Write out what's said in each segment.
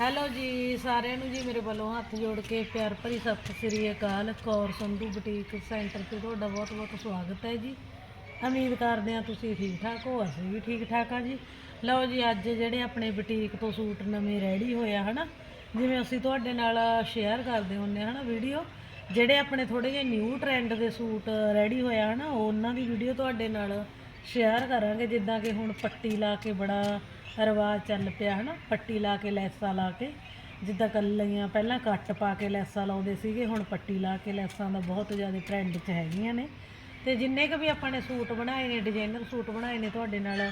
Hello ਜੀ, ਸਾਰਿਆਂ ਨੂੰ ਜੀ ਮੇਰੇ ਵੱਲੋਂ ਹੱਥ ਜੋੜ ਕੇ ਪਿਆਰ ਭਰੀ ਸਤਿ ਸ੍ਰੀ ਅਕਾਲ। ਕੌਰ ਸੰਧੂ ਬੁਟੀਕ ਸੈਂਟਰ ਤੇ ਤੁਹਾਡਾ ਬਹੁਤ ਬਹੁਤ ਸਵਾਗਤ ਹੈ ਜੀ। ਉਮੀਦ ਕਰਦੇ ਹਾਂ ਤੁਸੀਂ ਠੀਕ ਠਾਕ ਹੋ, ਅਸੀਂ ਵੀ ਠੀਕ ਠਾਕ ਆ ਜੀ। ਲਓ ਜੀ, ਅੱਜ ਜਿਹੜੇ ਆਪਣੇ ਬੁਟੀਕ ਤੋਂ ਸੂਟ ਨਵੇਂ ਰੈਡੀ ਹੋਏ ਆ, ਹਨਾ? ਜਿਵੇਂ ਅਸੀਂ ਤੁਹਾਡੇ ਨਾਲ ਸ਼ੇਅਰ ਕਰਦੇ ਹੁੰਨੇ ਆ, ਹਨਾ ਵੀਡੀਓ ਜਿਹੜੇ ਆਪਣੇ ਥੋੜੇ ਜਿਹੇ ਨਿਊ ਟ੍ਰੈਂਡ ਦੇ ਸੂਟ ਰੈਡੀ ਹੋਇਆ ਹਨਾ, ਉਹਨਾਂ ਦੀ ਵੀਡੀਓ ਤੁਹਾਡੇ ਨਾਲ ਸ਼ੇਅਰ ਕਰਾਂਗੇ। ਜਿੱਦਾਂ ਕਿ ਹੁਣ ਪੱਟੀ ਲਾ ਕੇ ਬੜਾ ਰਿਵਾਜ ਚੱਲ ਪਿਆ ਹਨਾ, ਪੱਟੀ ਲਾ ਕੇ ਲੈਸਾਂ ਲਾ ਕੇ, ਜਿੱਦਾਂ ਕੱਲੀਆਂ ਪਹਿਲਾਂ ਕੱਟ ਪਾ ਕੇ ਲੈਸਾਂ ਲਾਉਂਦੇ ਸੀਗੇ, ਹੁਣ ਪੱਟੀ ਲਾ ਕੇ ਲੈਸਾਂ ਦਾ ਬਹੁਤ ਜ਼ਿਆਦਾ ਟ੍ਰੈਂਡ 'ਚ ਹੈਗੀਆਂ ਨੇ। ਤੇ ਜਿੰਨੇ ਕੁ ਵੀ ਆਪਾਂ ਨੇ ਸੂਟ ਬਣਾਏ ਨੇ ਡਿਜ਼ਾਈਨਰ ਸੂਟ ਬਣਾਏ ਨੇ, ਤੁਹਾਡੇ ਨਾਲ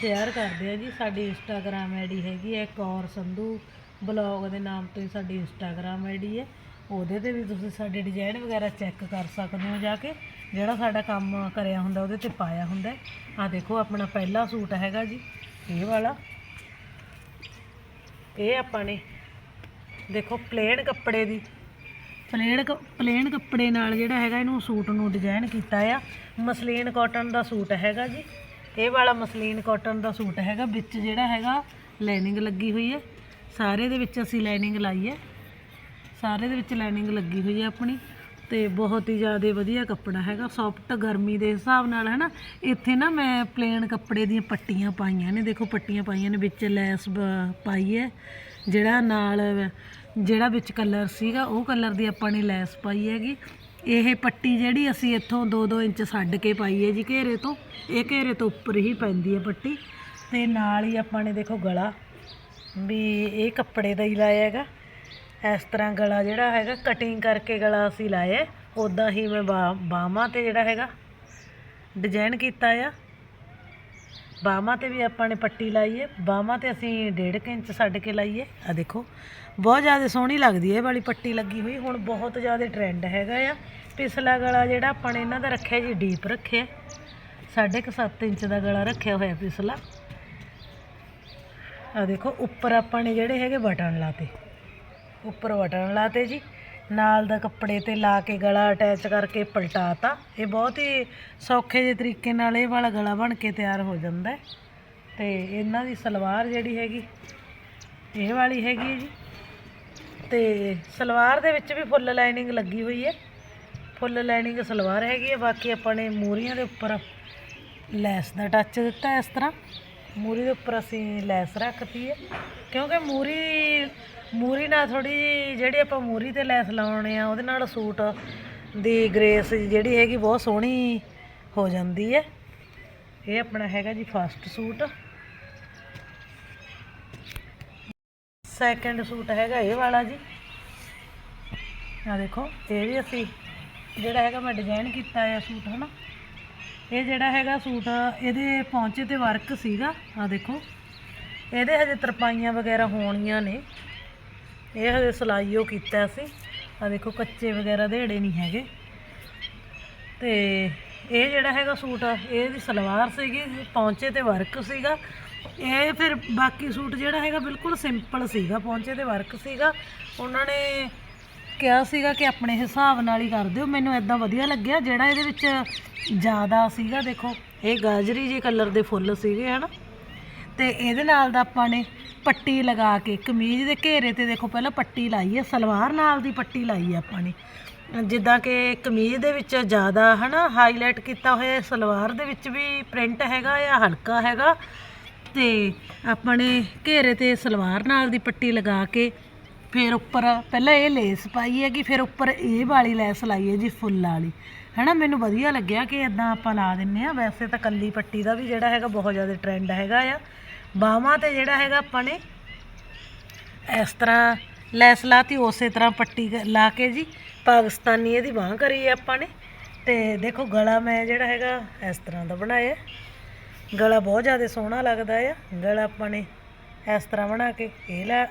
ਸ਼ੇਅਰ ਕਰਦੇ ਆ ਜੀ। ਸਾਡੀ ਇੰਸਟਾਗ੍ਰam ਆਈਡੀ ਹੈਗੀ ਹੈ, ਕੌਰ ਸੰਧੂ ਬਲੌਗ ਦੇ ਨਾਮ ਤੋਂ ਹੀ ਸਾਡੀ ਇੰਸਟਾਗ੍ਰam ਆਈਡੀ ਹੈ। ਉਹਦੇ ਤੇ ਵੀ ਤੁਸੀਂ ਸਾਡੇ ਡਿਜ਼ਾਈਨ ਵਗੈਰਾ ਚੈੱਕ ਕਰ ਸਕਦੇ ਹੋ ਜਾ ਕੇ। ਜਿਹੜਾ ਸਾਡਾ ਕੰਮ ਕਰਿਆ ਹੁੰਦਾ, ਉਹਦੇ ਤੇ ਪਾਇਆ ਹੁੰਦਾ ਆ ਦੇਖੋ, ਆਪਣਾ ਪਹਿਲਾ ਸੂਟ ਹੈਗਾ ਜੀ। ਇਹ ਵਾਲਾ। ਇਹ ਆਪਾਂ ਨੇ, ਦੇਖੋ ਪਲੇਨ ਕੱਪੜੇ ਦੀ। ਪਲੇਨ ਪਲੇਨ ਕੱਪੜੇ ਨਾਲ ਜਿਹੜਾ ਹੈਗਾ, ਇਹਨੂੰ ਸੂਟ ਨੂੰ ਡਿਜ਼ਾਈਨ ਕੀਤਾ ਆ। ਮਸਲੀਨ ਕਾਟਨ ਦਾ ਸੂਟ ਹੈਗਾ ਜੀ। ਇਹ ਵਾਲਾ ਮਸਲੀਨ ਕਾਟਨ ਦਾ ਸੂਟ ਹੈਗਾ। ਵਿੱਚ ਜਿਹੜਾ ਹੈਗਾ ਲਾਈਨਿੰਗ ਲੱਗੀ ਹੋਈ ਹੈ। ਸਾਰੇ ਦੇ ਵਿੱਚ ਅਸੀਂ ਲਾਈਨਿੰਗ ਲਾਈ ਹੈ। ਸਾਰੇ ਦੇ ਵਿੱਚ ਲਾਈਨਿੰਗ ਲੱਗੀ ਹੋਈ ਹੈ ਆਪਣੀ। ਤੇ ਬਹੁਤ ਹੀ ਜ਼ਿਆਦਾ ਵਧੀਆ ਕੱਪੜਾ ਹੈਗਾ ਸੌਫਟ ਗਰਮੀ ਦੇ ਹਿਸਾਬ ਨਾਲ ਹੈ ਨਾ ਇੱਥੇ ਨਾ ਮੈਂ ਪਲੇਨ ਕੱਪੜੇ ਦੀਆਂ ਪੱਟੀਆਂ ਪਾਈਆਂ ਨੇ, ਦੇਖੋ ਪੱਟੀਆਂ ਪਾਈਆਂ ਨੇ, ਵਿੱਚ ਲੈਸ ਪਾਈ ਹੈ, ਜਿਹੜਾ ਨਾਲ ਜਿਹੜਾ ਵਿੱਚ ਕਲਰ ਸੀਗਾ, ਉਹ ਕਲਰ ਦੀ ਆਪਾਂ ਨੇ ਲੈਸ ਪਾਈ ਹੈਗੀ। ਇਹ ਪੱਟੀ ਜਿਹੜੀ ਅਸੀਂ ਇੱਥੋਂ 2-2 ਇੰਚ ਛੱਡ ਕੇ ਪਾਈ ਹੈ ਜੀ, ਘੇਰੇ ਤੋਂ। ਇਹ ਘੇਰੇ ਤੋਂ ਉੱਪਰ ਹੀ ਪੈਂਦੀ ਹੈ ਪੱਟੀ। ਤੇ ਨਾਲ ਹੀ ਆਪਾਂ ਨੇ ਦੇਖੋ ਗਲਾ, ਵੀ ਇਹ ਕੱਪੜੇ ਦਾ ਹੀ ਲਾਇਆ ਹੈਗਾ। ਇਸ ਤਰ੍ਹਾਂ ਗਲਾ ਜਿਹੜਾ ਹੈਗਾ ਕਟਿੰਗ ਕਰਕੇ ਗਲਾ ਅਸੀਂ ਲਾਇਆ। ਉਦਾਂ ਹੀ ਮੈਂ ਬਾਹਾਂ ਤੇ ਜਿਹੜਾ ਹੈਗਾ ਡਿਜ਼ਾਈਨ ਕੀਤਾ ਆ। ਬਾਹਾਂ ਤੇ ਵੀ ਆਪਾਂ ਨੇ ਪੱਟੀ ਲਾਈ ਹੈ ਬਾਹਾਂ ਤੇ ਅਸੀਂ 1.5 ਇੰਚ ਛੱਡ ਕੇ ਲਾਈ ਹੈ ਆ ਦੇਖੋ, ਬਹੁਤ ਜ਼ਿਆਦਾ ਸੋਹਣੀ ਲੱਗਦੀ ਹੈ ਇਹ ਵਾਲੀ ਪੱਟੀ ਲੱਗੀ ਹੋਈ। ਹੁਣ ਬਹੁਤ ਜ਼ਿਆਦਾ ਟ੍ਰੈਂਡ ਹੈਗਾ ਆ। ਪਿਛਲਾ ਗਲਾ ਜਿਹੜਾ ਆਪਾਂ ਨੇ ਇਹਨਾਂ ਦਾ ਰੱਖਿਆ ਜੀ ਡੀਪ ਰੱਖਿਆ। ਸਾਢੇ ਕੁ ਸੱਤ ਇੰਚ ਦਾ ਗਲਾ ਰੱਖਿਆ ਹੋਇਆ ਪਿਛਲਾ। ਆ ਦੇਖੋ, ਉੱਪਰ ਆਪਾਂ ਨੇ ਜਿਹੜੇ ਹੈਗੇ ਬਟਨ ਲਾਤੇ। ਉੱਪਰ ਬਟਨ ਲਾਤੇ ਜੀ। ਨਾਲ ਦਾ ਕੱਪੜੇ ਤੇ ਲਾ ਕੇ ਗਲਾ ਅਟੈਚ ਕਰਕੇ ਪਲਟਾਤਾ। ਇਹ ਬਹੁਤ ਹੀ ਸੌਖੇ ਜਿਹੇ ਤਰੀਕੇ ਨਾਲ ਇਹ ਵਾਲਾ ਗਲਾ ਬਣ ਕੇ ਤਿਆਰ ਹੋ ਜਾਂਦਾ ਹੈ। ਤੇ ਇਹਨਾਂ ਦੀ ਸਲਵਾਰ ਜਿਹੜੀ ਹੈਗੀ, ਇਹ ਵਾਲੀ ਹੈਗੀ ਹੈ ਜੀ। ਤੇ ਸਲਵਾਰ ਦੇ ਵਿੱਚ ਵੀ ਫੁੱਲ ਲਾਈਨਿੰਗ ਲੱਗੀ ਹੋਈ ਹੈ। ਫੁੱਲ ਲਾਈਨਿੰਗ ਸਲਵਾਰ ਹੈਗੀ ਹੈ। ਬਾਕੀ ਆਪਾਂ ਨੇ ਮੂਰੀਆਂ ਦੇ ਉੱਪਰ ਲੈਸ ਦਾ ਟੱਚ ਦਿੱਤਾ ਇਸ ਤਰ੍ਹਾਂ। ਮੂਰੀ ਦੇ ਉੱਪਰ ਅਸੀਂ ਲੈਸ ਰੱਖਤੀ ਹੈ। ਕਿਉਂਕਿ ਮੂਰੀ ਮੂਰੀ ਨਾਲ ਥੋੜੀ ਜਿਹੜੀ ਆਪਾਂ ਮੂਰੀ ਤੇ ਲੈਸ ਲਾਉਣੇ ਆ, ਉਹਦੇ ਨਾਲ ਸੂਟ ਦੀ ਗ੍ਰੇਸ ਜਿਹੜੀ ਹੈਗੀ ਬਹੁਤ ਸੋਹਣੀ ਹੋ ਜਾਂਦੀ ਹੈ। ਇਹ ਆਪਣਾ ਹੈਗਾ ਜੀ ਫਸਟ ਸੂਟ। ਸੈਕੰਡ ਸੂਟ ਹੈਗਾ ਇਹ ਵਾਲਾ ਜੀ। ਆ ਦੇਖੋ, ਇਹ ਵੀ ਅਸੀਂ ਜਿਹੜਾ ਹੈਗਾ ਮੈਂ ਡਿਜ਼ਾਈਨ ਕੀਤਾ ਹੈ ਸੂਟ, ਹਨਾ। ਇਹ ਜਿਹੜਾ ਹੈਗਾ ਸੂਟ, ਇਹਦੇ ਪੌਂਚੇ ਤੇ ਵਰਕ ਸੀਗਾ ਆ ਦੇਖੋ। ਇਹਦੇ ਹਜੇ ਤਰਪਾਈਆਂ ਵਗੈਰਾ ਹੋਣੀਆਂ ਨੇ। ਇਹ ਹਜੇ ਸਿਲਾਈ ਉਹ ਕੀਤਾ ਸੀ। ਆ ਦੇਖੋ ਕੱਚੇ ਵਗੈਰਾ ਦੇੜੇ ਨਹੀਂ ਹੈਗੇ। ਤੇ ਇਹ ਜਿਹੜਾ ਹੈਗਾ ਸੂਟ ਇਹਦੀ ਸਲਵਾਰ ਸੀਗੀ, ਪੌਂਚੇ ਤੇ ਵਰਕ ਸੀਗਾ। ਇਹ ਫਿਰ ਬਾਕੀ ਸੂਟ ਜਿਹੜਾ ਹੈਗਾ ਬਿਲਕੁਲ ਸਿੰਪਲ ਸੀਗਾ, ਪੌਂਚੇ ਤੇ ਵਰਕ ਸੀਗਾ। ਉਹਨਾਂ ਨੇ ਕਿਹਾ ਸੀਗਾ ਕਿ ਆਪਣੇ ਹਿਸਾਬ ਨਾਲ ਹੀ ਕਰ ਦਿਓ। ਮੈਨੂੰ ਇਦਾਂ ਵਧੀਆ ਲੱਗਿਆ, ਜਿਹੜਾ ਇਹਦੇ ਵਿੱਚ ਜ਼ਿਆਦਾ ਸੀਗਾ, ਦੇਖੋ, ਇਹ ਗਾਜਰੀ ਜੀ ਕਲਰ ਦੇ ਫੁੱਲ ਸੀਗੇ, ਹਨਾ। ਤੇ ਇਹਦੇ ਨਾਲ ਦਾ ਆਪਾਂ ਨੇ ਪੱਟੀ ਲਗਾ ਕੇ, ਕਮੀਜ਼ ਦੇ ਘੇਰੇ ਤੇ ਦੇਖੋ ਪਹਿਲਾਂ ਪੱਟੀ ਲਾਈ ਹੈ, ਸਲਵਾਰ ਨਾਲ ਦੀ ਪੱਟੀ ਲਾਈ ਹੈ ਆਪਾਂ ਨੇ। ਜਿੱਦਾਂ ਕਿ ਕਮੀਜ਼ ਦੇ ਵਿੱਚ ਜ਼ਿਆਦਾ ਹਨਾ ਹਾਈਲਾਈਟ ਕੀਤਾ ਹੋਇਆ ਸਲਵਾਰ ਦੇ ਵਿੱਚ ਵੀ ਪ੍ਰਿੰਟ ਹੈਗਾ ਜਾਂ ਹਲਕਾ ਹੈਗਾ। ਤੇ ਆਪਾਂ ਨੇ ਘੇਰੇ ਤੇ ਸਲਵਾਰ ਨਾਲ ਦੀ ਪੱਟੀ ਲਗਾ ਕੇ ਫਿਰ ਉੱਪਰ ਪਹਿਲਾਂ ਇਹ ਲੇਸ ਪਾਈ ਹੈਗੀ, ਫਿਰ ਉੱਪਰ ਇਹ ਵਾਲੀ ਲੈਸ ਲਾਈ ਹੈ ਜੀ ਫੁੱਲ ਵਾਲੀ। ਹੈਨਾ ਮੈਨੂੰ ਵਧੀਆ ਲੱਗਿਆ ਕਿ ਇਦਾਂ ਆਪਾਂ ਲਾ ਦਿੰਨੇ ਆ, ਵੈਸੇ ਤਾਂ ਕੱਲੀ ਪੱਟੀ ਦਾ ਵੀ ਜਿਹੜਾ ਹੈਗਾ ਬਹੁਤ ਜ਼ਿਆਦਾ ਟ੍ਰੈਂਡ ਹੈਗਾ ਆ। ਬਾਹਾਂ ਤੇ ਜਿਹੜਾ ਹੈਗਾ ਆਪਾਂ ਨੇ ਇਸ ਤਰ੍ਹਾਂ ਲੈਸ ਲਾਤੀ, ਉਸੇ ਤਰ੍ਹਾਂ ਪੱਟੀ ਲਾ ਕੇ ਜੀ, ਪਾਕਿਸਤਾਨੀ ਇਹਦੀ ਬਾਂਹ ਕਰੀ ਹੈ ਆਪਾਂ ਨੇ। ਤੇ ਦੇਖੋ ਗਲਾ ਮੈਂ ਜਿਹੜਾ ਹੈਗਾ ਇਸ ਤਰ੍ਹਾਂ ਦਾ ਬਣਾਇਆ। ਗਲਾ ਬਹੁਤ ਜ਼ਿਆਦਾ ਸੋਹਣਾ ਲੱਗਦਾ ਆ। ਗਲਾ ਆਪਾਂ ਨੇ ਇਸ ਤਰ੍ਹਾਂ ਬਣਾ ਕੇ ਇਹ ਲਾ,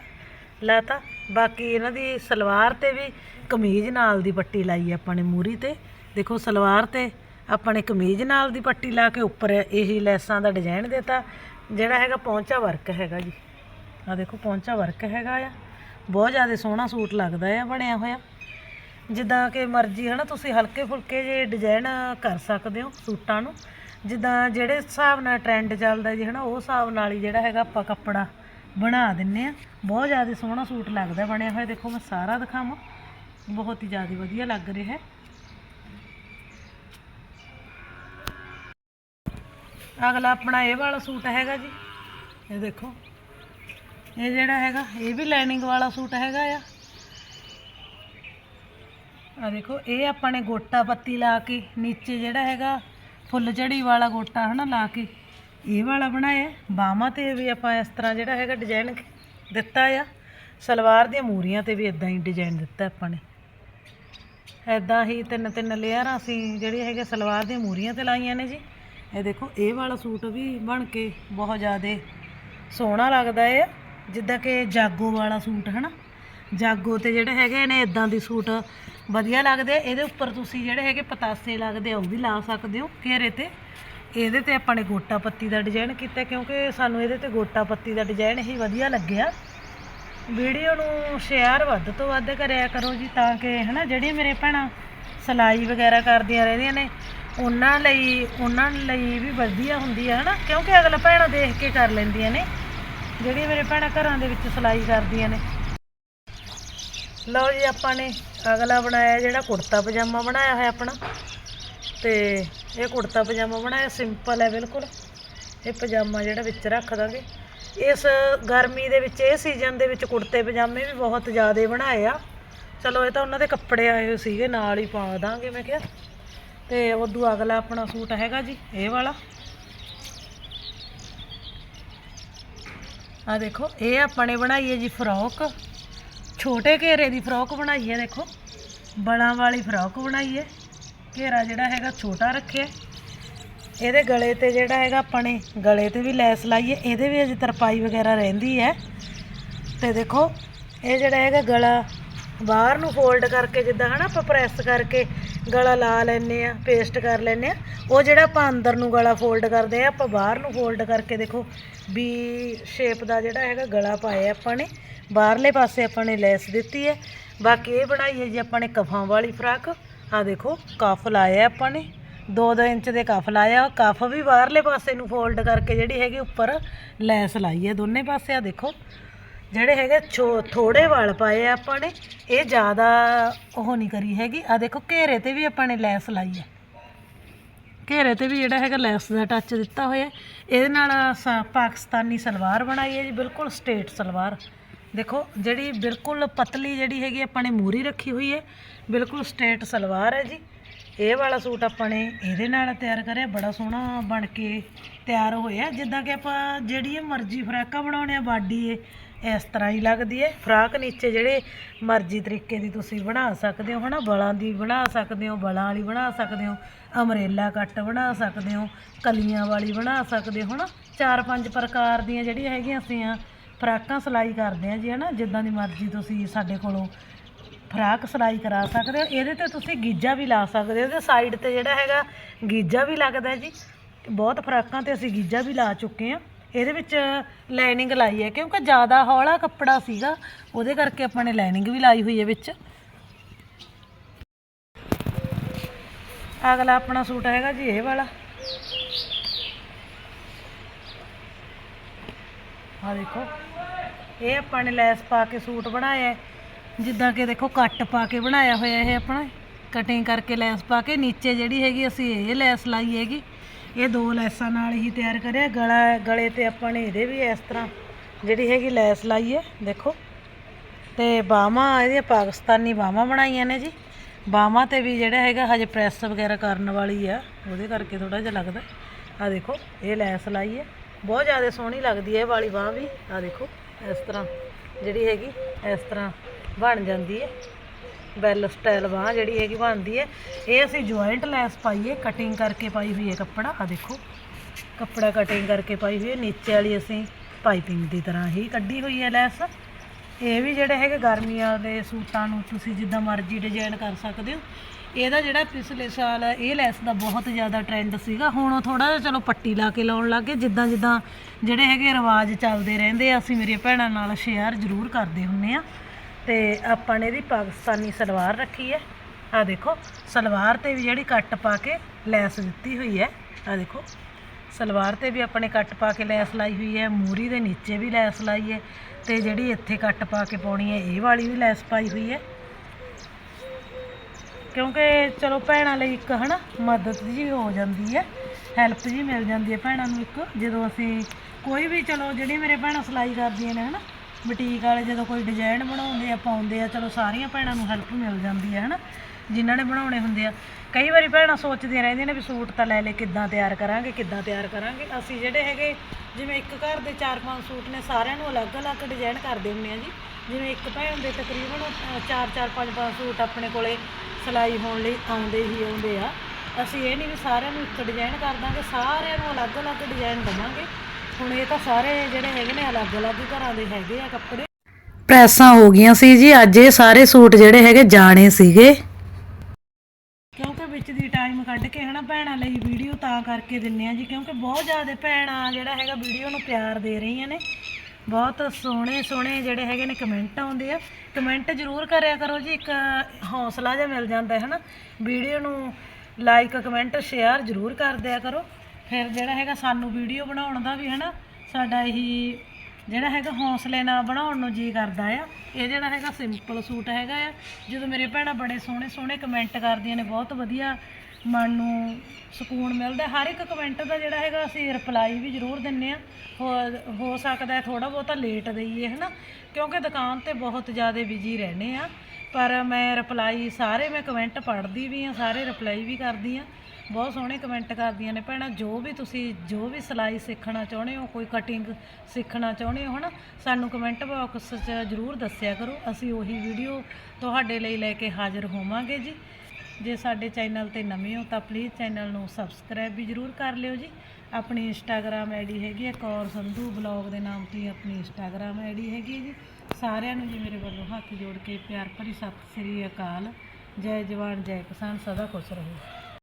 ਲਾਤਾ। ਬਾਕੀ ਇਹਨਾਂ ਦੀ ਸਲਵਾਰ ਤੇ ਵੀ ਕਮੀਜ਼ ਨਾਲ ਦੀ ਪੱਟੀ ਲਾਈ ਆਪਾਂ ਨੇ ਮੂਰੀ ਤੇ। ਦੇਖੋ ਸਲਵਾਰ ਤੇ ਆਪਾਂ ਨੇ ਕਮੀਜ਼ ਨਾਲ ਦੀ ਪੱਟੀ ਲਾ ਕੇ ਉੱਪਰ ਇਹੀ ਲੈਸਾਂ ਦਾ ਡਿਜ਼ਾਈਨ ਦਿੱਤਾ। ਜਿਹੜਾ ਹੈਗਾ ਪੌਂਚਾ ਵਰਕ ਹੈਗਾ ਜੀ। ਆ ਦੇਖੋ, ਪੌਂਚਾ ਵਰਕ ਹੈਗਾ ਆ। ਬਹੁਤ ਜ਼ਿਆਦਾ ਸੋਹਣਾ ਸੂਟ ਲੱਗਦਾ ਆ, ਬਣਿਆ ਹੋਇਆ। ਜਿੱਦਾਂ ਕਿ ਮਰਜ਼ੀ ਹੈ ਨਾ ਤੁਸੀਂ ਹਲਕੇ ਫੁਲਕੇ ਜੇ ਡਿਜ਼ਾਈਨ ਕਰ ਸਕਦੇ ਹੋ ਸੂਟਾਂ ਨੂੰ। ਜਿੱਦਾਂ ਜਿਹੜੇ ਹਿਸਾਬ ਨਾਲ ਟ੍ਰੈਂਡ ਚੱਲਦਾ ਜੀ ਹੈ ਨਾ ਉਹ ਹਿਸਾਬ ਨਾਲ ਹੀ ਜਿਹੜਾ ਹੈਗਾ ਆਪਾਂ ਕੱਪੜਾ ਬਣਾ ਦਿੰਨੇ ਆ। ਬਹੁਤ ਜ਼ਿਆਦਾ ਸੋਹਣਾ ਸੂਟ ਲੱਗਦਾ, ਬਣਿਆ ਹੋਇਆ। ਦੇਖੋ, ਮੈਂ ਸਾਰਾ ਦਿਖਾਵਾਂ। ਬਹੁਤ ਹੀ ਜ਼ਿਆਦਾ ਵਧੀਆ ਲੱਗ ਰਿਹਾ। ਹੈ ਅਗਲਾ ਆਪਣਾ ਇਹ ਵਾਲਾ ਸੂਟ ਹੈਗਾ ਜੀ। ਇਹ ਦੇਖੋ। ਇਹ ਜਿਹੜਾ ਹੈਗਾ, ਇਹ ਵੀ ਲਾਈਨਿੰਗ ਵਾਲਾ ਸੂਟ ਹੈਗਾ ਆ। ਆ ਦੇਖੋ, ਇਹ ਆਪਾਂ ਨੇ ਗੋਟਾ ਪੱਤੀ ਲਾ ਕੇ, ਨੀਚੇ ਜਿਹੜਾ ਹੈਗਾ, ਫੁੱਲ ਝੜੀ ਵਾਲਾ ਗੋਟਾ ਹਨਾ ਲਾ ਕੇ, ਇਹ ਵਾਲਾ ਬਣਾਇਆ। ਬਾਹਾਂ ਤੇ ਵੀ ਆਪਾਂ ਇਸ ਤਰ੍ਹਾਂ ਜਿਹੜਾ ਹੈਗਾ ਡਿਜ਼ਾਈਨ ਦਿੱਤਾ ਆ। ਸਲਵਾਰ ਦੀਆਂ ਮੂਰੀਆਂ ਤੇ ਵੀ ਇਦਾਂ ਹੀ ਡਿਜ਼ਾਈਨ ਦਿੱਤਾ ਆਪਾਂ ਨੇ। ਐਦਾਂ ਹੀ ਤਿੰਨ ਤਿੰਨ ਲੇਅਰਾਂ ਅਸੀਂ ਜਿਹੜੀਆਂ ਹੈਗੇ ਸਲਵਾਰ ਦੀਆਂ ਮੂਰੀਆਂ ਤੇ ਲਾਈਆਂ ਨੇ ਜੀ। ਇਹ ਦੇਖੋ, ਇਹ ਵਾਲਾ ਸੂਟ ਵੀ ਬਣ ਕੇ ਬਹੁਤ ਜ਼ਿਆਦਾ ਸੋਹਣਾ ਲੱਗਦਾ ਹੈ ਜਿੱਦਾਂ ਕਿ ਜਾਗੋ ਵਾਲਾ ਸੂਟ, ਹਨਾ? ਜਾਗੋ ਤੇ ਜਿਹੜੇ ਹੈਗੇ ਨੇ ਇਦਾਂ ਦੇ ਸੂਟ ਵਧੀਆ ਲੱਗਦੇ ਆ। ਇਹਦੇ ਉੱਪਰ ਤੁਸੀਂ ਜਿਹੜੇ ਹੈਗੇ ਪਤਾਸੇ ਲੱਗਦੇ ਆ, ਉਹ ਵੀ ਲਾ ਸਕਦੇ ਹੋ। ਘੇਰੇ ਤੇ। ਇਹਦੇ ਤੇ ਆਪਾਂ ਨੇ ਗੋਟਾ ਪੱਤੀ ਦਾ ਡਿਜ਼ਾਈਨ ਕੀਤਾ, ਕਿਉਂਕਿ ਸਾਨੂੰ ਇਹਦੇ ਤੇ ਗੋਟਾ ਪੱਤੀ ਦਾ ਡਿਜ਼ਾਈਨ ਹੀ ਵਧੀਆ ਲੱਗਿਆ। ਵੀਡੀਓ ਨੂੰ ਸ਼ੇਅਰ ਵੱਧ ਤੋਂ ਵੱਧ ਕਰਿਆ ਕਰੋ ਜੀ, ਤਾਂ ਕਿ, ਹਨਾ, ਜਿਹੜੀਆਂ ਮੇਰੇ ਭੈਣਾਂ ਸਿਲਾਈ ਵਗੈਰਾ ਕਰਦੀਆਂ ਰਹਿੰਦੀਆਂ ਨੇ ਉਹਨਾਂ ਲਈ ਉਹਨਾਂ ਲਈ ਵੀ ਵਧੀਆ ਹੁੰਦੀ ਹੈ ਹਨਾ? ਕਿਉਂਕਿ ਅਗਲਾ ਭੈਣਾਂ ਦੇਖ ਕੇ ਕਰ ਲੈਂਦੀਆਂ ਨੇ। ਜਿਹੜੀਆਂ ਮੇਰੇ ਭੈਣਾਂ ਘਰਾਂ ਦੇ ਵਿੱਚ ਸਿਲਾਈ ਕਰਦੀਆਂ ਨੇ। ਲਓ ਜੀ, ਆਪਾਂ ਨੇ ਅਗਲਾ ਬਣਾਇਆ ਜਿਹੜਾ ਕੁੜਤਾ ਪਜਾਮਾ ਬਣਾਇਆ ਹੋਇਆ ਆਪਣਾ। ਤੇ ਇਹ ਕੁੜਤਾ ਪਜਾਮਾ ਬਣਾਇਆ ਸਿੰਪਲ ਹੈ, ਬਿਲਕੁਲ। ਇਹ ਪਜਾਮਾ ਜਿਹੜਾ ਵਿੱਚ ਰੱਖ ਦਾਂਗੇ। ਇਸ ਗਰਮੀ ਦੇ ਵਿੱਚ, ਇਹ ਸੀਜ਼ਨ ਦੇ ਵਿੱਚ ਕੁੜਤੇ ਪਜਾਮੇ ਵੀ ਬਹੁਤ ਜ਼ਿਆਦਾ ਬਣਾਏ ਆ। ਚਲੋ, ਇਹ ਤਾਂ ਉਹਨਾਂ ਦੇ ਕੱਪੜੇ ਆਏ ਹੋਏ ਸੀਗੇ, ਨਾਲ ਹੀ ਪਾ ਦਾਂਗੇ, ਮੈਂ ਕਿਹਾ। ਤੇ ਉਦੋਂ ਅਗਲਾ ਆਪਣਾ ਸੂਟ ਹੈਗਾ ਜੀ, ਇਹ ਵਾਲਾ। ਆ ਦੇਖੋ, ਇਹ ਆਪਾਂ ਨੇ ਬਣਾਈ ਹੈ ਜੀ ਫਰੋਕ। ਛੋਟੇ ਘੇਰੇ ਦੀ ਫਰੋਕ ਬਣਾਈ ਹੈ, ਦੇਖੋ। ਬਲਾਂ ਵਾਲੀ ਫਰੋਕ ਬਣਾਈ ਹੈ। ਘੇਰਾ ਜਿਹੜਾ ਹੈਗਾ ਛੋਟਾ ਰੱਖਿਆ। ਇਹਦੇ ਗਲੇ ਤੇ ਜਿਹੜਾ ਹੈਗਾ ਆਪਾਂ ਨੇ ਗਲੇ ਤੇ ਵੀ ਲੈਸ ਲਾਈ ਹੈ। ਇਹਦੇ ਵੀ ਅਜੇ ਤਰਪਾਈ ਵਗੈਰਾ ਰਹਿੰਦੀ ਹੈ। ਤੇ ਦੇਖੋ, ਇਹ ਜਿਹੜਾ ਹੈਗਾ ਗਲਾ ਬਾਹਰ ਨੂੰ ਫੋਲਡ ਕਰਕੇ ਜਿੱਦਾਂ ਹਨਾ ਆਪਾਂ ਪ੍ਰੈਸ ਕਰਕੇ ਗਲਾ ਲਾ ਲੈਨੇ ਆ ਪੇਸਟ ਕਰ ਲੈਨੇ ਆ। ਉਹ ਜਿਹੜਾ ਆਪਾਂ ਅੰਦਰ ਨੂੰ ਗਲਾ ਫੋਲਡ ਕਰਦੇ ਆ, ਆਪਾਂ ਬਾਹਰ ਨੂੰ ਫੋਲਡ ਕਰਕੇ ਦੇਖੋ ਵੀ ਸ਼ੇਪ ਦਾ ਜਿਹੜਾ ਹੈਗਾ ਗਲਾ ਪਾਇਆ ਆਪਾਂ ਨੇ। ਬਾਹਰਲੇ ਪਾਸੇ ਆਪਾਂ ਨੇ ਲੈਸ ਦਿੱਤੀ ਹੈ। ਬਾਕੀ ਇਹ ਬਣਾਈ ਹੈ ਜੀ ਆਪਾਂ ਨੇ ਕਫਾਂ ਵਾਲੀ ਫਰਾਕ। ਆ ਦੇਖੋ ਕਫ ਲਾਇਆ ਆਪਾਂ ਨੇ। 2-2 ਇੰਚ ਦੇ ਕਫ ਲਾਇਆ ਕਫ ਵੀ ਬਾਹਰਲੇ ਪਾਸੇ ਨੂੰ ਫੋਲਡ ਕਰਕੇ ਜਿਹੜੀ ਹੈਗੀ ਉੱਪਰ ਲੈਸ ਲਾਈ ਹੈ ਦੋਨੇ ਪਾਸੇ ਆ ਦੇਖੋ। ਜਿਹੜੇ ਹੈਗੇ ਛੋ ਥੋੜੇ ਵਾਲ ਪਾਏ ਆ ਆਪਾਂ ਨੇ, ਇਹ ਜ਼ਿਆਦਾ ਉਹ ਨਹੀਂ ਕਰੀ ਹੈਗੀ। ਆ ਦੇਖੋ, ਘੇਰੇ ਤੇ ਵੀ ਆਪਾਂ ਨੇ ਲੈਸ ਲਾਈ ਹੈ ਘੇਰੇ ਤੇ ਵੀ ਜਿਹੜਾ ਹੈਗਾ ਲੈਸ ਦਾ ਟੱਚ ਦਿੱਤਾ ਹੋਇਆ। ਇਹਦੇ ਨਾਲ ਸ- ਪਾਕਿਸਤਾਨੀ ਸਲਵਾਰ ਬਣਾਈ ਹੈ ਜੀ, ਬਿਲਕੁਲ ਸਟੇਟ ਸਲਵਾਰ। ਦੇਖੋ, ਜਿਹੜੀ ਬਿਲਕੁਲ ਪਤਲੀ ਜਿਹੜੀ ਹੈਗੀ ਆਪਾਂ ਨੇ ਮੂਰੀ ਰੱਖੀ ਹੋਈ ਹੈ, ਬਿਲਕੁਲ ਸਟੇਟ ਸਲਵਾਰ ਹੈ ਜੀ। ਇਹ ਵਾਲਾ ਸੂਟ ਆਪਾਂ ਨੇ ਇਹਦੇ ਨਾਲ ਤਿਆਰ ਕਰਿਆ, ਬੜਾ ਸੋਹਣਾ ਬਣ ਕੇ ਤਿਆਰ ਹੋਇਆ। ਜਿੱਦਾਂ ਕਿ ਆਪਾਂ ਜਿਹੜੀ ਮਰਜ਼ੀ ਫਰਾਕਾਂ ਬਣਾਉਣੇ ਆ, ਬਾਡੀ ਇਹ ਇਸ ਤਰ੍ਹਾਂ ਹੀ ਲੱਗਦੀ ਹੈ। ਫਰਾਕ ਨੀਚੇ ਜਿਹੜੇ ਮਰਜ਼ੀ ਤਰੀਕੇ ਦੀ ਤੁਸੀਂ ਬਣਾ ਸਕਦੇ ਹੋ, ਹਨਾ? ਬਲਾਂ ਦੀ ਬਣਾ ਸਕਦੇ ਹੋ, ਬਲਾਂ ਵਾਲੀ ਬਣਾ ਸਕਦੇ ਹੋ, ਅਮਰੇਲਾ ਕੱਟ ਬਣਾ ਸਕਦੇ ਹੋ, ਕਲੀਆਂ ਵਾਲੀ ਬਣਾ ਸਕਦੇ ਹੋ, ਹਨਾ? ਚਾਰ ਪੰਜ ਪ੍ਰਕਾਰ ਦੀਆਂ ਜਿਹੜੀਆਂ ਹੈਗੀਆਂ ਅਸੀਂ ਆ, ਫਰਾਕਾਂ ਸਿਲਾਈ ਕਰਦੇ ਆ ਜੀ, ਹਨਾ? ਜਿੱਦਾਂ ਦੀ ਮਰਜ਼ੀ ਤੁਸੀਂ ਸਾਡੇ ਕੋਲੋਂ ਫਰਾਕ ਸਿਲਾਈ ਕਰਾ ਸਕਦੇ ਹੋ। ਇਹਦੇ ਤੇ ਤੁਸੀਂ ਗੀਜਾ ਵੀ ਲਾ ਸਕਦੇ ਹੋ। ਇਹਦੇ ਸਾਈਡ ਤੇ ਜਿਹੜਾ ਹੈਗਾ, ਗੀਜਾ ਵੀ ਲੱਗਦਾ ਜੀ। ਬਹੁਤ ਫਰਾਕਾਂ ਤੇ ਅਸੀਂ ਗੀਜਾ ਵੀ ਲਾ ਚੁੱਕੇ ਹਾਂ। ਇਹਦੇ ਵਿੱਚ ਲਾਈਨਿੰਗ ਲਾਈ ਹੈ, ਕਿਉਂਕਿ ਜ਼ਿਆਦਾ ਹੌਲਾ ਕੱਪੜਾ ਸੀਗਾ, ਉਹਦੇ ਕਰਕੇ ਆਪਾਂ ਨੇ ਲਾਈਨਿੰਗ ਵੀ ਲਾਈ ਹੋਈ ਹੈ ਵਿੱਚ। ਅਗਲਾ ਆਪਣਾ ਸੂਟ ਹੈਗਾ ਜੀ, ਇਹ ਵਾਲਾ। ਆ ਦੇਖੋ, ਇਹ ਆਪਾਂ ਨੇ ਲੈਸ ਪਾ ਕੇ ਸੂਟ ਬਣਾਇਆ ਜਿੱਦਾਂ ਕਿ ਦੇਖੋ ਕੱਟ ਪਾ ਕੇ ਬਣਾਇਆ ਹੋਇਆ ਇਹ ਆਪਣਾ ਕਟਿੰਗ ਕਰਕੇ ਲੈਸ ਪਾ ਕੇ, ਨੀਚੇ ਜਿਹੜੀ ਹੈਗੀ ਅਸੀਂ ਇਹ ਲੈਸ ਲਾਈ ਹੈਗੀ, ਇਹ ਦੋ ਲੈਸਾਂ ਨਾਲ ਹੀ ਤਿਆਰ ਕਰਿਆ, ਗਲਾ, ਗਲੇ ਤੇ ਆਪਾਂ ਨੇ ਇਹਦੇ ਵੀ ਇਸ ਤਰ੍ਹਾਂ ਜਿਹੜੀ ਹੈਗੀ ਲੈਸ ਲਾਈ ਹੈ, ਦੇਖੋ। ਤੇ ਬਾਹਾਂ ਇਹਦੀਆਂ ਪਾਕਿਸਤਾਨੀ ਬਾਹਾਂ ਬਣਾਈਆਂ ਨੇ ਜੀ। ਬਾਹਾਂ ਤੇ ਵੀ ਜਿਹੜਾ ਹੈਗਾ ਹਜੇ ਪ੍ਰੈਸ ਵਗੈਰਾ ਕਰਨ ਵਾਲੀ ਆ, ਉਹਦੇ ਕਰਕੇ ਥੋੜਾ ਜਿਹਾ ਲੱਗਦਾ। ਆ ਦੇਖੋ, ਇਹ ਲੈਸ ਲਾਈ ਹੈ। ਬਹੁਤ ਜ਼ਿਆਦਾ ਸੋਹਣੀ ਲੱਗਦੀ ਹੈ ਇਹ ਵਾਲੀ ਬਾਹ ਵੀ। ਆ ਦੇਖੋ, ਇਸ ਤਰ੍ਹਾਂ ਜਿਹੜੀ ਹੈਗੀ, ਇਸ ਤਰ੍ਹਾਂ ਬਣ ਜਾਂਦੀ ਹੈ ਬੈਲ ਸਟਾਈਲ ਬਾਹ ਜਿਹੜੀ ਹੈਗੀ ਬਣਦੀ ਹੈ ਇਹ ਅਸੀਂ ਜੁਆਇੰਟ ਲੈਸ ਪਾਈਏ ਕਟਿੰਗ ਕਰਕੇ ਪਾਈ ਹੋਈ ਹੈ ਕੱਪੜਾ। ਆ ਦੇਖੋ, ਕੱਪੜਾ ਕਟਿੰਗ ਕਰਕੇ ਪਾਈ ਹੋਈ ਹੈ ਨੀਚੇ ਵਾਲੀ ਅਸੀਂ ਪਾਈਪਿੰਗ ਦੀ ਤਰ੍ਹਾਂ ਹੀ ਕੱਢੀ ਹੋਈ ਹੈ ਲੈਸ। ਇਹ ਵੀ ਜਿਹੜੇ ਹੈਗੇ ਗਰਮੀਆਂ ਦੇ ਸੂਟਾਂ ਨੂੰ ਤੁਸੀਂ ਜਿੱਦਾਂ ਮਰਜ਼ੀ ਡਿਜ਼ਾਈਨ ਕਰ ਸਕਦੇ ਹੋ। ਇਹਦਾ ਜਿਹੜਾ ਪਿਛਲੇ ਸਾਲ ਇਹ ਲੈਸ ਦਾ ਬਹੁਤ ਜ਼ਿਆਦਾ ਟ੍ਰੈਂਡ ਸੀਗਾ। ਹੁਣ ਥੋੜਾ ਜਿਹਾ ਚਲੋ ਪੱਟੀ ਲਾ ਕੇ ਲਾਉਣ ਲੱਗੇ ਜਿੱਦਾਂ ਜਿੱਦਾਂ ਜਿਹੜੇ ਹੈਗੇ ਰਿਵਾਜ ਚੱਲਦੇ ਰਹਿੰਦੇ ਆ, ਅਸੀਂ ਮੇਰੀਆਂ ਭੈਣਾਂ ਨਾਲ ਸ਼ੇਅਰ ਜ਼ਰੂਰ ਕਰਦੇ ਹੁੰਨੇ ਆ। ਤੇ ਆਪਾਂ ਨੇ ਇਹਦੀ ਪਾਕਿਸਤਾਨੀ ਸਲਵਾਰ ਰੱਖੀ ਹੈ। ਆ ਦੇਖੋ, ਸਲਵਾਰ ਤੇ ਵੀ ਜਿਹੜੀ ਕੱਟ ਪਾ ਕੇ ਲੈਸ ਦਿੱਤੀ ਹੋਈ ਹੈ। ਆ ਦੇਖੋ, ਸਲਵਾਰ ਤੇ ਵੀ ਆਪਣੇ ਕੱਟ ਪਾ ਕੇ ਲੈਸ ਲਾਈ ਹੋਈ ਹੈ। ਮੂਰੀ ਦੇ ਨੀਚੇ ਵੀ ਲੈਸ ਲਾਈ ਹੈ ਤੇ ਜਿਹੜੀ ਇੱਥੇ ਕੱਟ ਪਾ ਕੇ ਪਾਉਣੀ ਹੈ, ਇਹ ਵਾਲੀ ਵੀ ਲੈਸ ਪਾਈ ਹੋਈ ਹੈ। ਕਿਉਂਕਿ ਚਲੋ ਭੈਣਾਂ ਲਈ ਇੱਕ ਹਨਾ, ਮਦਦ ਜੀ ਹੋ ਜਾਂਦੀ ਹੈ, ਹੈਲਪ ਜੀ ਮਿਲ ਜਾਂਦੀ ਹੈ ਭੈਣਾਂ ਨੂੰ ਇੱਕ। ਜਦੋਂ ਅਸੀਂ ਕੋਈ ਵੀ, ਚਲੋ ਜਿਹੜੀ ਮੇਰੇ ਭੈਣਾਂ ਸਿਲਾਈ ਕਰਦੀਆਂ ਨੇ ਹਨਾ ਬੁਟੀਕ ਵਾਲੇ ਜਦੋਂ ਕੋਈ ਡਿਜ਼ਾਈਨ ਬਣਾਉਂਦੇ ਆ, ਪਾਉਂਦੇ ਆ, ਚਲੋ ਸਾਰੀਆਂ ਭੈਣਾਂ ਨੂੰ ਹੈਲਪ ਮਿਲ ਜਾਂਦੀ ਹੈ ਹਨਾ? ਜਿਨ੍ਹਾਂ ਨੇ ਬਣਾਉਣੇ ਹੁੰਦੇ ਆ। ਕਈ ਵਾਰੀ ਭੈਣਾਂ ਸੋਚਦੀਆਂ ਰਹਿੰਦੀਆਂ ਨੇ ਵੀ ਸੂਟ ਤਾਂ ਲੈ ਲੈ, ਕਿੱਦਾਂ ਤਿਆਰ ਕਰਾਂਗੇ, ਕਿੱਦਾਂ ਤਿਆਰ ਕਰਾਂਗੇ। ਅਸੀਂ ਜਿਹੜੇ ਹੈਗੇ, ਜਿਵੇਂ ਇੱਕ ਘਰ ਦੇ 4-5 ਸੂਟ ਨੇ, ਸਾਰਿਆਂ ਨੂੰ ਅਲੱਗ-ਅਲੱਗ ਡਿਜ਼ਾਈਨ ਕਰਦੇ ਹੁੰਦੇ ਆ ਜੀ। ਜਿਵੇਂ ਇੱਕ ਭੈਣ ਦੇ ਤਕਰੀਬਨ 4-4 5-5 ਸੂਟ ਆਪਣੇ ਕੋਲੇ ਸਿਲਾਈ ਹੋਣ ਲਈ ਆਉਂਦੇ ਹੀ ਆਉਂਦੇ ਆ। ਅਸੀਂ ਇਹ ਨਹੀਂ ਵੀ ਸਾਰਿਆਂ ਨੂੰ ਇੱਕ ਡਿਜ਼ਾਈਨ ਕਰ ਦਾਂਗੇ, ਸਾਰਿਆਂ ਨੂੰ ਅਲੱਗ-ਅਲੱਗ ਡਿਜ਼ਾਈਨ ਦਵਾਂਗੇ। ਹੁਣ ਇਹ ਤਾਂ ਸਾਰੇ ਜਿਹੜੇ ਹੈਗੇ ਨੇ ਅਲੱਗ-ਅਲੱਗ ਘਰਾਂ ਦੇ ਹੈਗੇ ਆ ਕੱਪੜੇ। ਪ੍ਰੈਸਾਂ ਹੋ ਗਈਆਂ ਸੀ ਜੀ ਅੱਜ ਇਹ ਸਾਰੇ ਸੂਟ ਜਿਹੜੇ ਹੈਗੇ ਜਾਣੇ ਸੀਗੇ। ਕਿਉਂਕਿ ਵਿੱਚ ਦੀ ਟਾਈਮ ਕੱਢ ਕੇ ਹਨਾ ਭੈਣਾਂ ਲਈ ਵੀਡੀਓ ਤਾਂ ਕਰਕੇ ਦਿੰਨੇ ਆ ਜੀ ਕਿਉਂਕਿ ਬਹੁਤ ਜ਼ਿਆਦਾ ਭੈਣਾਂ ਜਿਹੜਾ ਹੈਗਾ ਵੀਡੀਓ ਨੂੰ ਪਿਆਰ ਦੇ ਰਹੀਆਂ ਨੇ। ਬਹੁਤ ਸੋਹਣੇ ਸੋਹਣੇ ਜਿਹੜੇ ਹੈਗੇ ਨੇ ਕਮੈਂਟ ਆਉਂਦੇ ਆ। ਕਮੈਂਟ ਜ਼ਰੂਰ ਕਰਿਆ ਕਰੋ ਜੀ ਇੱਕ ਹੌਸਲਾ ਜਿਹਾ ਮਿਲ ਜਾਂਦਾ ਹੈ ਹਨਾ। ਵੀਡੀਓ ਨੂੰ ਲਾਈਕ ਕਮੈਂਟ ਸ਼ੇਅਰ ਜ਼ਰੂਰ ਕਰ ਦਿਆ ਕਰੋ। ਫਿਰ ਜਿਹੜਾ ਹੈਗਾ ਸਾਨੂੰ ਵੀਡੀਓ ਬਣਾਉਣ ਦਾ ਵੀ ਹਨਾ, ਸਾਡਾ ਇਹੀ ਜਿਹੜਾ ਹੈਗਾ ਹੌਸਲੇ ਨਾਲ ਬਣਾਉਣ ਨੂੰ ਜੀ ਕਰਦਾ ਆ। ਇਹ ਜਿਹੜਾ ਹੈਗਾ ਸਿੰਪਲ ਸੂਟ ਹੈਗਾ ਆ। ਜਦੋਂ ਮੇਰੇ ਭੈਣਾਂ ਬੜੇ ਸੋਹਣੇ ਸੋਹਣੇ ਕਮੈਂਟ ਕਰਦੀਆਂ ਨੇ, ਬਹੁਤ ਵਧੀਆ ਮਨ ਨੂੰ ਸਕੂਨ ਮਿਲਦਾ। ਹਰ ਇੱਕ ਕਮੈਂਟ ਦਾ ਜਿਹੜਾ ਹੈਗਾ ਅਸੀਂ ਰਿਪਲਾਈ ਵੀ ਜ਼ਰੂਰ ਦਿੰਨੇ ਆ। ਹੋ ਹੋ ਸਕਦਾ ਥੋੜਾ ਬਹੁਤਾ ਲੇਟ ਦਈਏ ਹਨਾ, ਕਿਉਂਕਿ ਦੁਕਾਨ ਤੇ ਬਹੁਤ ਜ਼ਿਆਦਾ ਬਿਜ਼ੀ ਰਹਿੰਦੇ ਆ। ਪਰ ਮੈਂ ਰਿਪਲਾਈ ਸਾਰੇ ਮੈਂ ਕਮੈਂਟ ਪੜ੍ਹਦੀ ਵੀ ਆ, ਸਾਰੇ ਰਿਪਲਾਈ ਵੀ ਕਰਦੀ ਆ। ਬਹੁਤ ਸੋਹਣੇ ਕਮੈਂਟ ਕਰਦੀਆਂ ਨੇ, ਭੈਣਾਂ, ਜੋ ਵੀ ਤੁਸੀਂ, ਜੋ ਵੀ ਸਿਲਾਈ ਸਿੱਖਣਾ ਚਾਹੁੰਦੇ ਹੋ, ਕੋਈ ਕਟਿੰਗ ਸਿੱਖਣਾ ਚਾਹੁੰਦੇ ਹੋ ਹਨਾ, ਸਾਨੂੰ ਕਮੈਂਟ ਬਾਕਸ 'ਚ ਜ਼ਰੂਰ ਦੱਸਿਆ ਕਰੋ, ਅਸੀਂ ਉਹੀ ਵੀਡੀਓ ਤੁਹਾਡੇ ਲਈ ਲੈ ਕੇ ਹਾਜ਼ਰ ਹੋਵਾਂਗੇ ਜੀ। ਜੇ ਸਾਡੇ ਚੈਨਲ ਤੇ ਨਵੇਂ ਹੋ ਤਾਂ ਪਲੀਜ਼ ਚੈਨਲ ਨੂੰ ਸਬਸਕ੍ਰਾਈਬ ਵੀ ਜ਼ਰੂਰ ਕਰ ਲਿਓ ਜੀ। ਆਪਣੀ ਇੰਸਟਾਗ੍ਰam ਆਈਡੀ ਹੈਗੀ ਹੈ, ਕੌਰ ਸੰਧੂ ਬਲੌਗ ਦੇ ਨਾਮ ਤੇ ਆਪਣੀ ਇੰਸਟਾਗ੍ਰam ਆਈਡੀ ਹੈਗੀ ਹੈ ਜੀ। ਸਾਰਿਆਂ ਨੂੰ ਜੀ ਮੇਰੇ ਵੱਲੋਂ ਹੱਥ ਜੋੜ ਕੇ ਪਿਆਰ ਭਰੀ ਸਤਿ ਸ੍ਰੀ ਅਕਾਲ। ਜੈ ਜਵਾਨ, ਜੈ ਕਿਸਾਨ, ਸਦਾ ਖੁਸ਼ ਰਹੋ।